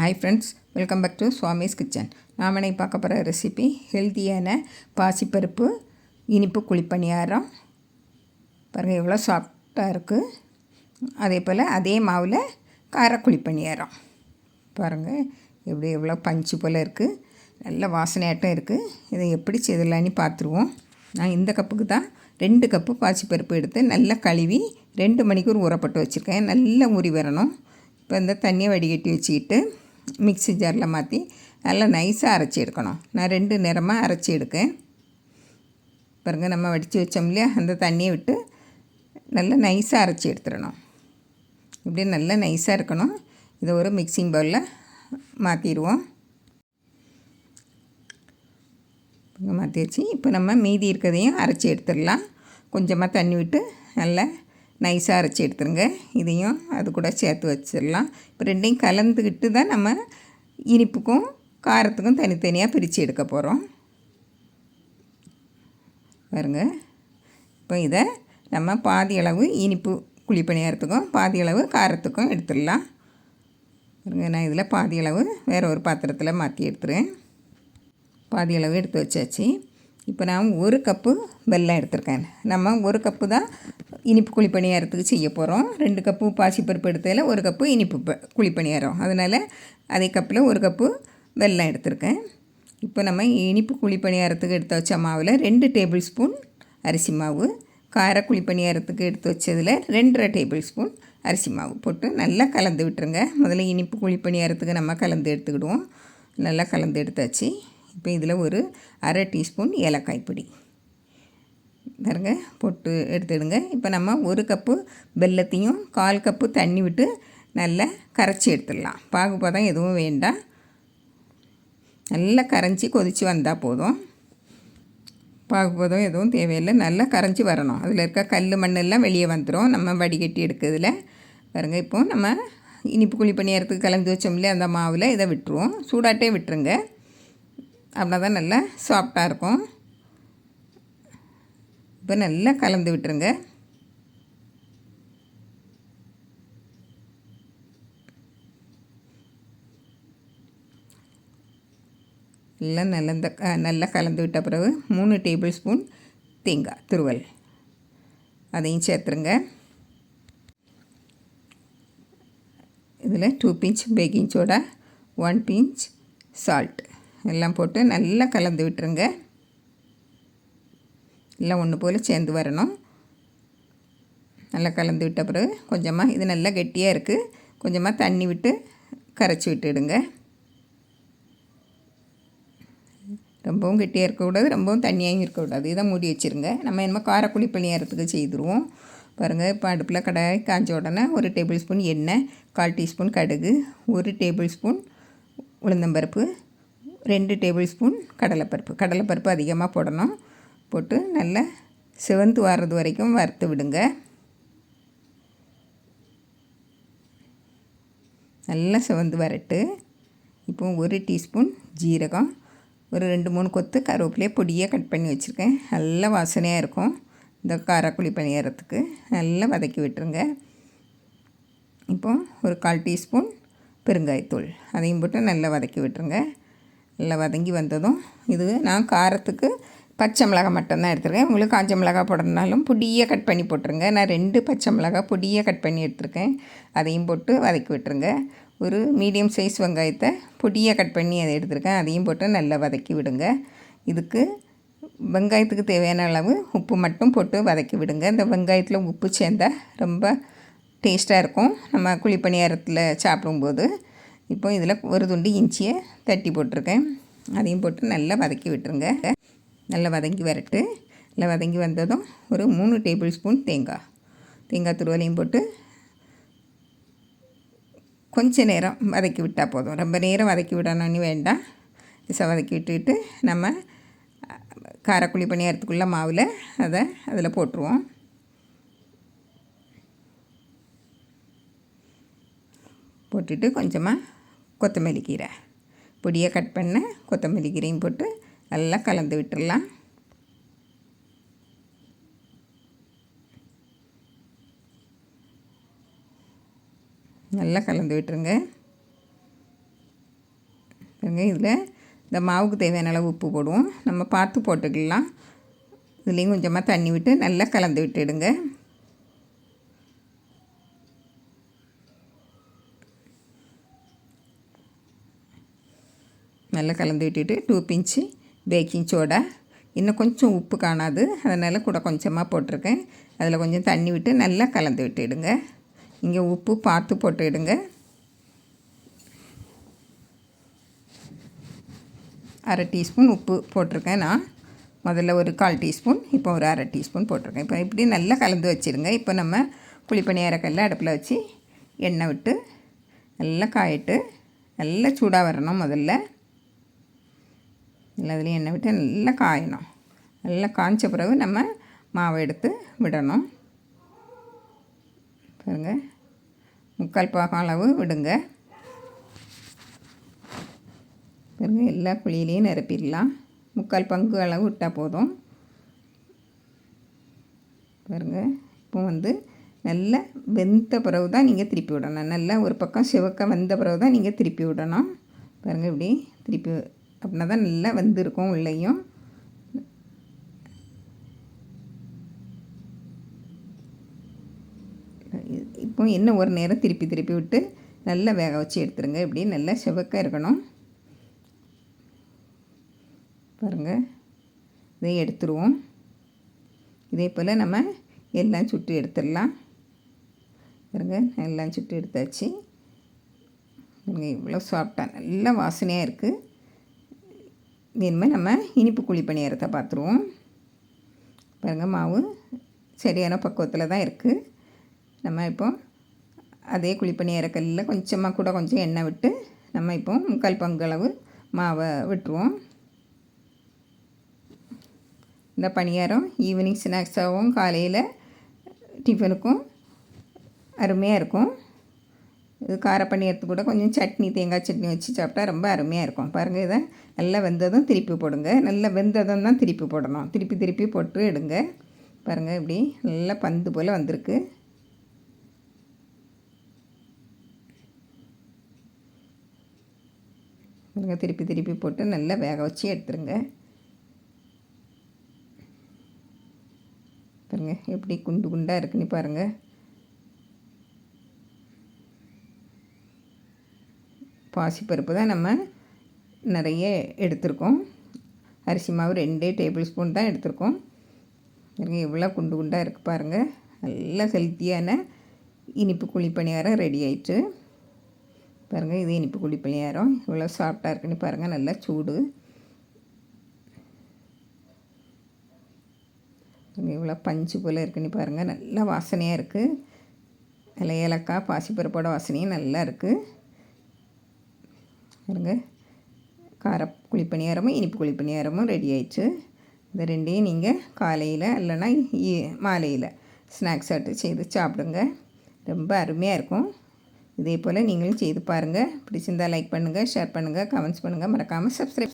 Hi friends welcome back to Swamy's kitchen நாம் இன்னைக்கு பார்க்க போகிற ரெசிபி ஹெல்த்தியான பாசிப்பருப்பு இனிப்பு குழிப்பணியாரம். பாருங்கள் எவ்வளோ சாஃப்டாக இருக்குது அதே போல் அதே மாவில் கார குழிப்பணியாரம். பாருங்கள் எப்படி எவ்வளோ பஞ்சு போல் இருக்குது நல்ல வாசனையாட்டம் இருக்குது இதை எப்படி செய்தலான்னு பார்த்துருவோம். நான் இந்த கப்புக்கு தான் ரெண்டு கப்பு பாசிப்பருப்பு எடுத்து நல்லா கழுவி ரெண்டு மணிக்கூர் ஊறப்பட்டு வச்சுருக்கேன். நல்லா ஊறி வரணும். இப்போ இந்த தண்ணியை வடிகட்டி வச்சுக்கிட்டு மிக்ஸி ஜாரில் மாற்றி நல்லா நைஸாக அரைச்சி எடுக்கணும். நான் ரெண்டு நிறமாக அரைச்சி எடுக்கேன். பாருங்கள் நம்ம வடித்து வச்சோம் இல்லையா? அந்த தண்ணியை விட்டு நல்லா நைஸாக அரைச்சி எடுத்துடணும். இப்படி நல்லா நைஸாக இருக்கணும். இதை ஒரு மிக்சிங் பவுலில் மாற்றிடுவோம். மாற்றி வச்சு இப்போ நம்ம மீதி இருக்கிறதையும் அரைச்சி எடுத்துடலாம். கொஞ்சமாக தண்ணி விட்டு நல்லா நைஸாக அரைச்சி எடுத்துருங்க. இதையும் அது கூட சேர்த்து வச்சிடலாம். இப்போ ரெண்டையும் கலந்துக்கிட்டு தான் நம்ம இனிப்புக்கும் காரத்துக்கும் தனித்தனியாக பிரித்து எடுக்க போகிறோம் பாருங்க. இப்போ இதை நம்ம பாதி அளவு இனிப்பு குழிப்பணியாரத்துக்கும் பாதி அளவு காரத்துக்கும் எடுத்துடலாம். பாருங்க நான் இதில் பாதி அளவு வேறு ஒரு பாத்திரத்தில் மாற்றி எடுத்துருவேன் பாதி அளவு எடுத்து வச்சாச்சு. இப்போ நான் ஒரு கப்பு வெல்லம் எடுத்திருக்கேன். நம்ம ஒரு கப்பு தான் இனிப்பு குழிப்பணியாரத்துக்கு செய்ய போகிறோம் ரெண்டு கப்பு பாசிப்பருப்பு எடுத்ததில் ஒரு கப்பு இனிப்பு குழிப்பணியாரம். அதனால் அதே கப்பில் ஒரு கப்பு வெல்லம் எடுத்திருக்கேன். இப்போ நம்ம இனிப்பு குழிப்பணியாரத்துக்கு எடுத்து வச்ச மாவில் ரெண்டு டேபிள் ஸ்பூன் அரிசி மாவு கார குழிப்பணியாரத்துக்கு எடுத்து வச்சதில் ரெண்டரை டேபிள் ஸ்பூன் அரிசி மாவு போட்டு நல்லா கலந்து விட்டுருங்க. முதல்ல இனிப்பு குழிப்பணியாரத்துக்கு நம்ம கலந்து எடுத்துக்கிடுவோம். நல்லா கலந்து எடுத்தாச்சு. இப்போ இதில் ஒரு அரை டீஸ்பூன் ஏலக்காய் பொடி. பாருங்க போட்டு எடுத்துடுங்க. இப்போ நம்ம ஒரு கப்பு வெல்லத்தையும் கால் கப்பு தண்ணி விட்டு நல்லா கரைச்சி எடுத்துடலாம். பாகுபதம் எதுவும் வேண்டாம். நல்லா கரைஞ்சி கொதித்து வந்தால் போதும். பாகுபதம் எதுவும் தேவையில்லை. நல்லா கரைஞ்சி வரணும். அதில் இருக்க கல் மண்ணெல்லாம் வெளியே வந்துடும் நம்ம வடிகட்டி எடுக்கிறதுல. பாருங்க இப்போ நம்ம இனிப்பு குழி பண்ணியறதுக்கு கலந்து வச்சோம்ல அந்த மாவில் இதை விட்டுருவோம். சூடாட்டே விட்டுருங்க. அப்படின்னா தான் நல்லா சாஃப்டாக இருக்கும். இப்போ நல்லா கலந்து விட்டுருங்க. எல்லாம் நல்ல நல்லா கலந்து விட்ட பிறகு மூணு டேபிள் ஸ்பூன் தேங்காய் துருவல். அதையும் சேர்த்துருங்க. இதில் two pinch baking soda one pinch salt எல்லாம் போட்டு நல்லா கலந்து விட்டுருங்க. எல்லாம் ஒன்று போல் சேர்ந்து வரணும். நல்லா கலந்து விட்ட பிறகு கொஞ்சமாக இது நல்லா கெட்டியாக இருக்குது கொஞ்சமாக தண்ணி விட்டு கரைச்சி விட்டுடுங்க. ரொம்பவும் கெட்டியாக இருக்கக்கூடாது ரொம்பவும் தண்ணியாகவும் இருக்கக்கூடாது இதை மூடி வச்சுருங்க. நம்ம என்னமோ காரக்குழி பணியாரத்துக்கு செய்துருவோம். பாருங்கள் இப்போ அடுப்பில் கடாய் காய்ச்ச உடனே ஒரு டேபிள் ஸ்பூன் எண்ணெய் கால் டீஸ்பூன் கடுகு ஒரு டேபிள் ஸ்பூன் உளுந்தம்பருப்பு ரெண்டு டேபிள் ஸ்பூன் கடலைப்பருப்பு. கடலைப்பருப்பு அதிகமாக போடணும். போட்டு நல்லா சிவந்து வர்றது வரைக்கும் வறுத்து விடுங்க. நல்லா சிவந்து வரட்டு. இப்போ ஒரு டீஸ்பூன் ஜீரகம் ஒரு ரெண்டு மூணு கொத்து கருவேப்பிலையே பொடியாக கட் பண்ணி வச்சுருக்கேன். நல்லா வாசனையாக இருக்கும் இந்த காரக்குழி பணியாரத்துக்கு நல்லா வதக்கி விட்டுருங்க. இப்போ ஒரு கால் டீஸ்பூன் பெருங்காயத்தூள் அதையும் போட்டு நல்லா வதக்கி விட்டுருங்க. நல்லா வதங்கி வந்ததும் இது நான் காரத்துக்கு பச்சை மிளகா மட்டும்தான் எடுத்துருக்கேன். உங்களுக்கு காஞ்ச மிளகா போடுறதுனாலும் பொடியாக கட் பண்ணி போட்டுருங்க. நான் ரெண்டு பச்சை மிளகா பொடியாக கட் பண்ணி எடுத்துருக்கேன். அதையும் போட்டு வதக்கி விட்டுருங்க. ஒரு மீடியம் சைஸ் வெங்காயத்தை பொடியாக கட் பண்ணி அதை எடுத்துருக்கேன். அதையும் போட்டு நல்லா வதக்கி விடுங்க. இதுக்கு வெங்காயத்துக்கு தேவையான அளவு உப்பு மட்டும் போட்டு வதக்கி விடுங்க. இந்த வெங்காயத்தில் உப்பு சேர்ந்தால் ரொம்ப டேஸ்ட்டாக இருக்கும். நம்ம குழிப்பணியாரத்தில் சாப்பிடும்போது. இப்போ இதில் ஒரு துண்டு இஞ்சியை தட்டி போட்டிருக்கேன். அதையும் போட்டு நல்லா வதக்கி விட்டுருங்க. நல்லா வதங்கி வரட்டு. நல்லா வதங்கி வந்ததும் ஒரு மூணு டேபிள் ஸ்பூன் தேங்காய். தேங்காய் துருவலையும் போட்டு கொஞ்ச நேரம் வதக்கி விட்டால் போதும். ரொம்ப நேரம் வதக்கி விடணும்னு வேண்டாம். லேசாக வதக்கி விட்டுக்கிட்டு நம்ம காரக்குழி பணியாரத்துக்குள்ளே மாவில் அதை அதில் போட்டுருவோம். போட்டுட்டு கொஞ்சமாக கொத்தமல்லி கீரை. பொடியை கட் பண்ண கொத்தமல்லி கீரையும் போட்டு நல்லா கலந்து விட்டுடலாம் நல்லா கலந்து விட்டுருங்க. பாருங்க இதில் இந்த மாவுக்கு தேவையான அளவு உப்பு போடுவோம். நம்ம பார்த்து போட்டுக்கலாம். இதுலேயும் கொஞ்சமாக தண்ணி விட்டு நல்லா கலந்து விட்டுடுங்க. நல்லா கலந்து விட்டுட்டு டூ பிஞ்சு பேக்கிங் சோடா இன்னும் கொஞ்சம் உப்பு காணாது. அதனால் கூட கொஞ்சமாக போட்டிருக்கேன். அதில் கொஞ்சம் தண்ணி விட்டு நல்லா கலந்து விட்டுடுங்க. இங்கே உப்பு பார்த்து போட்டுடுங்க. அரை டீஸ்பூன் உப்பு போட்டிருக்கேன் நான். முதல்ல ஒரு கால் டீஸ்பூன் இப்போ ஒரு அரை டீஸ்பூன் போட்டிருக்கேன். இப்போ இப்படி நல்லா கலந்து வச்சுருங்க இப்போ நம்ம புளிப்பணியாரக்கல்ல அடுப்பில் வச்சு எண்ணெய் விட்டு நல்லா காயிட்டு நல்லா சூடாக வரணும் முதல்ல. இல்லை அதுலேயும் எண்ணெய் விட்டு நல்லா காயணும். நல்லா காய்ச்ச பிறகு நம்ம மாவை எடுத்து விடணும். பாருங்கள் முக்கால் பாகம் அளவு விடுங்க. பாருங்க எல்லா குழியிலையும் நிரப்பிடலாம். முக்கால் பங்கு அளவு விட்டால் போதும். பாருங்கள் இப்போ வந்து நல்லா வெந்த பிறகு தான் நீங்கள் திருப்பி விடணும். நல்லா ஒரு பக்கம் சிவக்க வந்த பிறகு தான் நீங்கள் திருப்பி விடணும். பாருங்கள் இப்படி திருப்பி அப்படின்னா தான் நல்லா வந்திருக்கும் உள்ளேயும். இப்போ இன்னும் ஒரு நேரம் திருப்பி திருப்பி விட்டு நல்லா வேக வச்சு எடுத்துருங்க. இப்படி நல்லா செவக்காக இருக்கணும். பாருங்கள் இதை எடுத்துருவோம். இதே போல் நம்ம எல்லாம் சுட்டு எடுத்துடலாம். பாருங்க. எல்லாம் சுட்டு எடுத்தாச்சு. இவ்வளோ சாப்பிட்டா நல்லா வாசனையாக இருக்குது இனிமேல் நம்ம இனிப்பு குழி பணியாரத்தை பார்த்துருவோம். பாருங்கள் மாவு சரியான பக்குவத்தில் தான் இருக்குது நம்ம இப்போ அதே குழி பணியாரக்கல்லில் கொஞ்சமாக கூட கொஞ்சம் எண்ணெய் விட்டு நம்ம இப்போ முக்கால் பங்களவு மாவை விட்டுருவோம் இந்த பணியாரம் ஈவினிங் ஸ்நாக்ஸாகவும் காலையில் டிஃபனுக்கும் அருமையாக இருக்கும். இது கார பணியாரத்து கூட கொஞ்சம் சட்னி தேங்காய் சட்னி வச்சு சாப்பிட்டா ரொம்ப அருமையாக இருக்கும். பாருங்கள் இதை நல்லா வெந்ததும் திருப்பி போடுங்க. நல்லா வெந்ததும் தான் திருப்பி போடணும். திருப்பி திருப்பி போட்டு எடுங்க. பாருங்கள் இப்படி நல்லா பந்து போல் வந்திருக்கு. பாருங்கள் திருப்பி திருப்பி போட்டு நல்லா வேக வச்சு எடுத்துருங்க. பாருங்கள் எப்படி குண்டு குண்டாக இருக்குன்னு பாருங்கள் பாசிப்பருப்பு தான் நம்ம நிறைய எடுத்திருக்கோம். அரிசி மாவு ரெண்டே டேபிள் ஸ்பூன் தான் எடுத்திருக்கோம். எவ்வளோ குண்டு குண்டாக இருக்குது பாருங்கள் நல்லா ஹெல்த்தியான இனிப்பு குழி பணியாரம் ரெடி ஆயிட்டு. பாருங்கள் இது இனிப்பு குழி பணியாரம் இவ்வளோ சாஃப்டாக இருக்குன்னு பாருங்கள் நல்லா சூடு. இவ்வளோ பஞ்சு போல் இருக்குன்னு பாருங்கள் நல்லா வாசனையாக இருக்குது அதில் ஏலக்காய் பாசிப்பருப்போட வாசனையும் நல்லா இருக்குது பாருங்க. கார குழிப்பணியாரமும் இனிப்பு குழிப்பணியாரமும் ரெடி ஆயிடுச்சு. இந்த ரெண்டையும் நீங்கள் காலையில் இல்லைன்னா மாலையில் ஸ்நாக்ஸ் ஆட்டு செய்து சாப்பிடுங்க. ரொம்ப அருமையாக இருக்கும். இதே போல் நீங்களும் செய்து பாருங்கள் பிடிச்சிருந்தால் லைக் பண்ணுங்கள் ஷேர் பண்ணுங்கள் கமெண்ட்ஸ் பண்ணுங்கள் மறக்காமல் சப்ஸ்கிரைப்